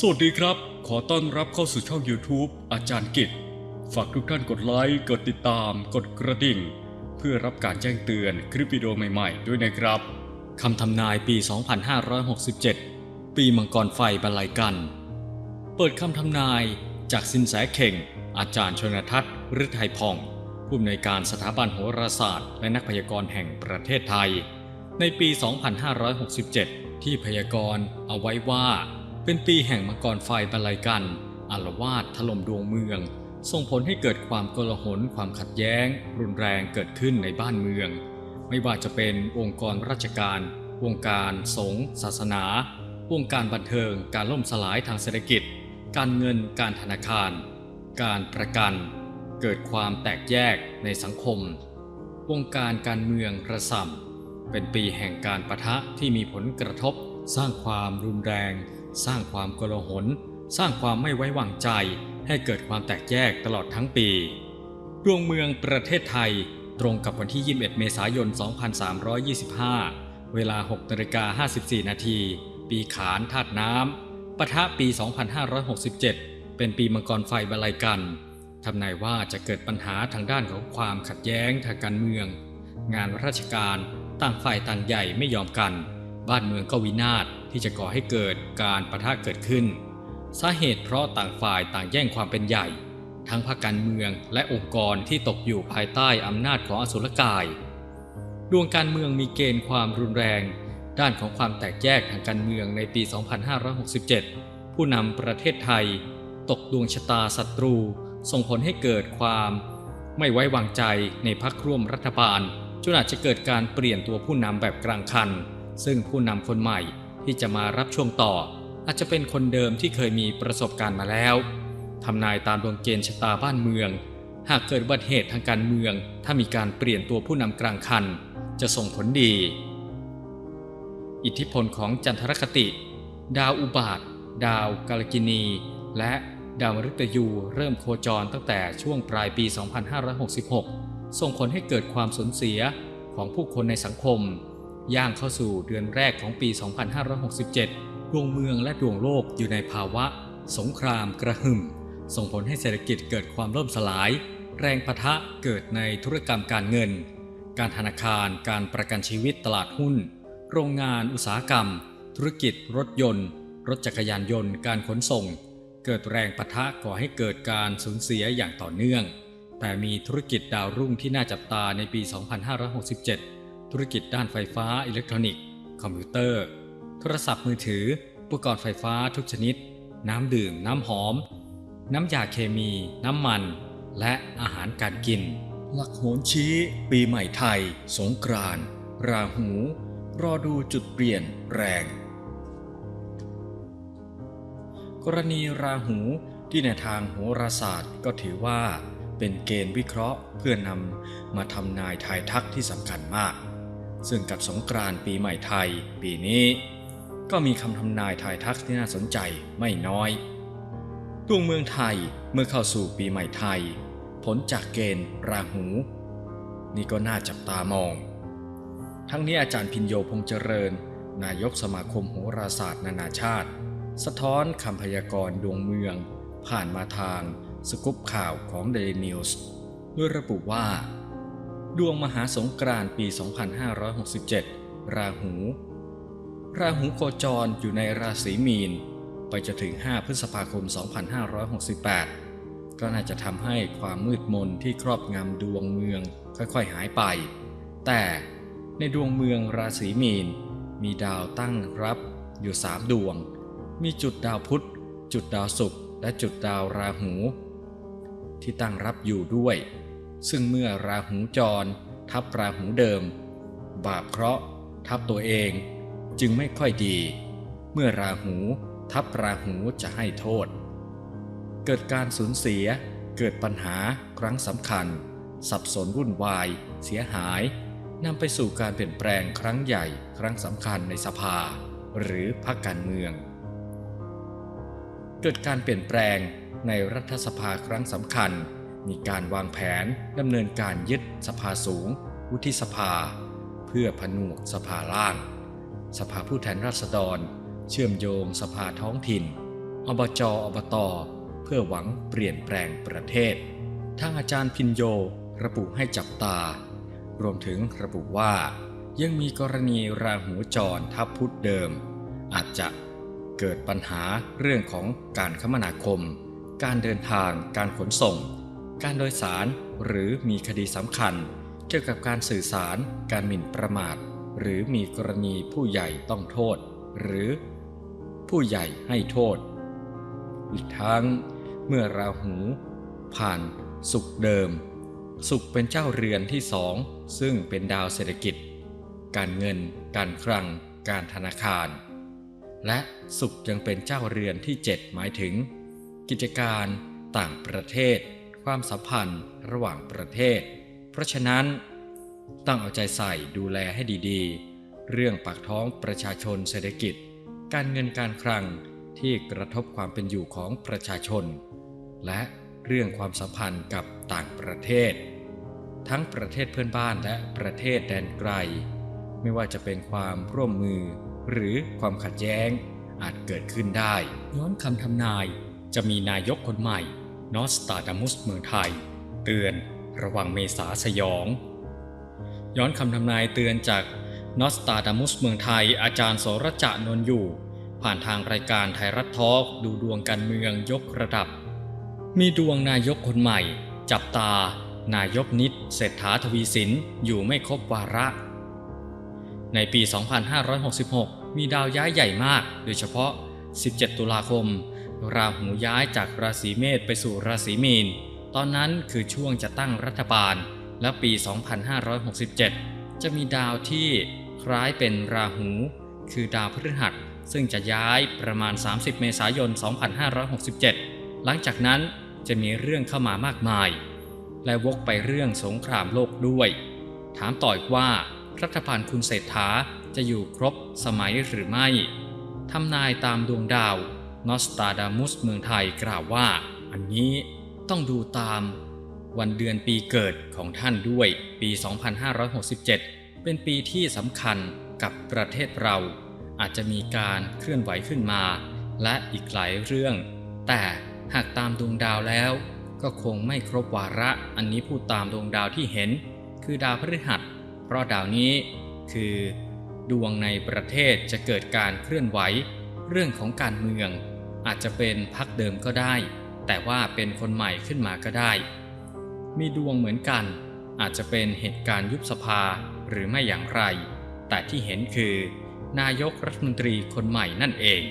สวัสดีครับ ขอต้อนรับเข้าสู่ช่อง YouTube อาจารย์กิจ ฝากทุกท่านกดไลค์ กดติดตาม กดกระดิ่ง เพื่อรับการแจ้งเตือนคลิปวิดีโอใหม่ๆ ด้วยนะครับคำทำนายปี 2567 ปีมังกรไฟบรรลัยกัน เปิดคำทำนายจากสินแสเข่ง อาจารย์ชนทัศน์ฤทัยพอง ผู้อำนวยการสถาบันโหราศาสตร์ และนักพยากรณ์แห่งประเทศไทย ในปี 2567 ที่พยากรณ์เอาไว้ว่า เป็นปีแห่งมังกรไฟบรรลัยกันอารวาสถล่มดวงเมือง ส่งผลให้เกิดความโกลาหลความขัดแย้ง รุนแรงเกิดขึ้นในบ้านเมือง ไม่ว่าจะเป็นองค์กรราชการ วงการสงฆ์ศาสนา วงการบันเทิง การล่มสลายทางเศรษฐกิจ การเงินการธนาคาร การประกัน เกิดความแตกแยกในสังคม วงการการเมืองกระส่ำเป็นปีแห่งการประทะที่มีผลกระทบ สร้างความรุนแรง สร้างความโกลาหลสร้างความไม่ไว้วางใจให้เกิดความแตกแยกตลอดทั้งปี ดวงเมืองประเทศไทยตรงกับวันที่ 21 เมษายน 2325 เวลา 6นาฬิกา54 นาที ปีขานธาตุน้ำปะทะปี 2567 เป็นปีมังกรไฟบรรลัยกัน ทำนายว่าจะเกิดปัญหาทางด้านของความขัดแย้งทางการเมือง งานราชการต่างฝ่ายต่างใหญ่ไม่ยอมกัน บ้านเมืองก็วินาศ ที่จะก่อให้เกิดการประทะเกิดขึ้น สาเหตุเพราะต่างฝ่ายต่างแย่งความเป็นใหญ่ ทั้งภาคการเมืองและองค์กรที่ตกอยู่ภายใต้อำนาจของอสุรกาย ดวงการเมืองมีเกณฑ์ความรุนแรง ด้านของความแตกแยกทางการเมืองในปี 2567 ผู้นำประเทศไทย ตกดวงชะตาศัตรู ส่งผลให้เกิดความไม่ไว้วางใจในพักร่วมรัฐบาลจนอาจจะเกิดการเปลี่ยนตัวผู้นำแบบกลางคัน ซึ่งผู้นำคนใหม่ ที่จะมารับช่วงต่อ อาจจะเป็นคนเดิมที่เคยมีประสบการณ์มาแล้วทำนายตามดวงเกณฑ์ชะตาบ้านเมือง หากเกิดอุบัติเหตุทางการเมือง ถ้ามีการเปลี่ยนตัวผู้นำกลางคัน จะส่งผลดี อิทธิพลของจันทรคติ ดาวอุบาท ดาวกาลกินี และดาวมฤตยูเริ่มโคจรตั้งแต่ช่วงปลายปี 2566 ส่งผลให้เกิดความสูญเสียของผู้คนในสังคม ย่างเข้าสู่เดือนแรกของปี 2567 ดวงเมืองและดวงโลกอยู่ในภาวะ สงครามกระหึ่ม ส่งผลให้เศรษฐกิจเกิดความล่มสลาย แรงปะทะเกิดในธุรกรรมการเงิน การธนาคาร การประกันชีวิตตลาดหุ้น โรงงานอุตสาหกรรม ธุรกิจรถยนต์ รถจักรยานยนต์ การขนส่ง เกิดแรงปะทะก่อให้เกิดการสูญเสียอย่างต่อเนื่อง แต่มีธุรกิจดาวรุ่งที่น่าจับตาในปี 2567 ธุรกิจด้านไฟฟ้าอิเล็กทรอนิกส์ คอมพิวเตอร์ โทรศัพท์มือถือ อุปกรณ์ไฟฟ้าทุกชนิด น้ำดื่ม น้ำหอม น้ำยาเคมี น้ำมัน และอาหารการกิน หลักโหนชี้ ปีใหม่ไทย สงกรานต์ราหู รอดูจุดเปลี่ยนแรง กรณีราหูที่ในทางโหราศาสตร์ก็ถือว่าเป็นเกณฑ์วิเคราะห์เพื่อนำมาทำนายทายทักที่สำคัญมาก ซึ่งกับสงกรานต์ปีใหม่ไทย ปีนี้ ก็มีคำทำนายทายทักที่น่าสนใจไม่น้อยดวงเมืองไทยเมื่อเข้าสู่ปีใหม่ไทย ผลจากเกณฑ์ราหู นี่ก็น่าจับตามอง ทั้งนี้อาจารย์พินโยพงษ์เจริญ นายกสมาคมโหราศาสตร์นานาชาติ สะท้อนคำพยากรณ์ดวงเมือง ผ่านมาทางสกุปข่าวของ Daily News ด้วยระบุว่า ดวงมหาสงกรานต์ปี 2567 ราหู ราหูโคจรอยู่ในราศีมีน ไปจนถึง 5 พฤษภาคม 2568 ก็น่าจะทำให้ความมืดมนที่ครอบงำดวงเมืองค่อยๆหายไป แต่ในดวงเมืองราศีมีน มีดาวตั้งรับอยู่ 3 ดวง มีจุดดาวพุธ จุดดาวศุกร์และจุดดาวราหู ที่ตั้งรับอยู่ด้วย ซึ่งเมื่อราหูจร ทับราหูเดิม บาปเคราะห์ ทับตัวเอง จึงไม่ค่อยดี เมื่อราหูทับราหูจะให้โทษ เกิดการสูญเสียเกิดปัญหาครั้งสำคัญ สับสนวุ่นวาย เสียหายนำไปสู่การเปลี่ยนแปลงครั้งใหญ่ครั้งสำคัญในสภา หรือพรรคการเมือง เกิดการเปลี่ยนแปลงในรัฐสภาครั้งสำคัญ มีการวางแผนดำเนินการยึดสภาสูง วุฒิสภา เพื่อผนวกสภาล่าง สภาผู้แทนราษฎร เชื่อมโยงสภาท้องถิ่น อบจอบต เพื่อหวังเปลี่ยนแปลงประเทศ ทางอาจารย์พินโยระบุให้จับตา รวมถึงระบุว่า ยังมีกรณีราหูจรทับพุทธเดิม อาจจะเกิดปัญหาเรื่องของการคมนาคม การเดินทาง การขนส่ง การโดยสารหรือมีคดีสำคัญ เกี่ยวกับการสื่อสาร การหมิ่นประมาท หรือมีกรณีผู้ใหญ่ต้องโทษ หรือผู้ใหญ่ให้โทษ อีกทั้ง เมื่อราหู ผ่านสุขเดิม สุขเป็นเจ้าเรือนที่สอง ซึ่งเป็นดาวเศรษฐกิจ การเงิน การคลัง การธนาคาร และสุขยังเป็นเจ้าเรือนที่ 7 หมายถึง กิจการต่างประเทศ ความสัมพันธ์ระหว่างประเทศ เพราะฉะนั้น ต้องเอาใจใส่ดูแลให้ดีๆ เรื่องปากท้องประชาชนเศรษฐกิจ การเงินการคลังที่กระทบความเป็นอยู่ของประชาชน และเรื่องความสัมพันธ์กับต่างประเทศ ทั้งประเทศเพื่อนบ้านและประเทศแดนไกล ไม่ว่าจะเป็นความร่วมมือ หรือความขัดแย้งอาจเกิดขึ้นได้ ย้อนคำทำนายจะมีนายกคนใหม่ นอสตาดามุสเมืองไทย เตือนระวังเมษาสยอง ย้อนคำทำนายเตือนจากนอสตาดามุสเมืองไทย อาจารย์โสรจะนนท์อยู่ ผ่านทางรายการไทยรัฐทอล์กดูดวงการเมืองยกระดับ มีดวงนายกคนใหม่ จับตา นายกนิดเศรษฐาทวีสินอยู่ไม่ครบวาระ ในปี 2566 มีดาวย้ายใหญ่มาก โดยเฉพาะ 17 ตุลาคม ราหูย้ายจากราศีเมษไปสู่ราศีมีน ตอนนั้นคือช่วงจะตั้งรัฐบาล และปี 2567 จะมีดาวที่คล้ายเป็นราหู คือดาวพฤหัส ซึ่งจะย้ายประมาณ 30 เมษายน 2567 หลังจากนั้นจะมีเรื่องเข้ามามากมาย และวกไปเรื่องสงครามโลกด้วย ถามต่ออีกว่ารัฐบาลคุณเศรษฐาจะอยู่ครบสมัยหรือไม่ ทำนายตามดวงดาว นอสตาดามุสเมืองไทยกล่าวว่า อันนี้ต้องดูตามวันเดือนปีเกิดของท่านด้วยปี 2567 เป็นปีที่สำคัญกับประเทศเรา อาจจะมีการเคลื่อนไหวขึ้นมา และอีกหลายเรื่อง แต่หากตามดวงดาวแล้ว ก็คงไม่ครบวาระอันนี้พูดตามดวงดาวที่เห็น คือดาวพฤหัส เพราะดาวนี้คือ ดวงในประเทศจะเกิดการเคลื่อนไหว เรื่องของการเมือง อาจจะเป็นพักเดิมก็ได้ แต่ว่าเป็นคนใหม่ขึ้นมาก็ได้ มีดวงเหมือนกัน อาจจะเป็นเหตุการณ์ยุบสภาหรือไม่อย่างไร แต่ที่เห็นคือ นายกรัฐมนตรีคนใหม่นั่นเอง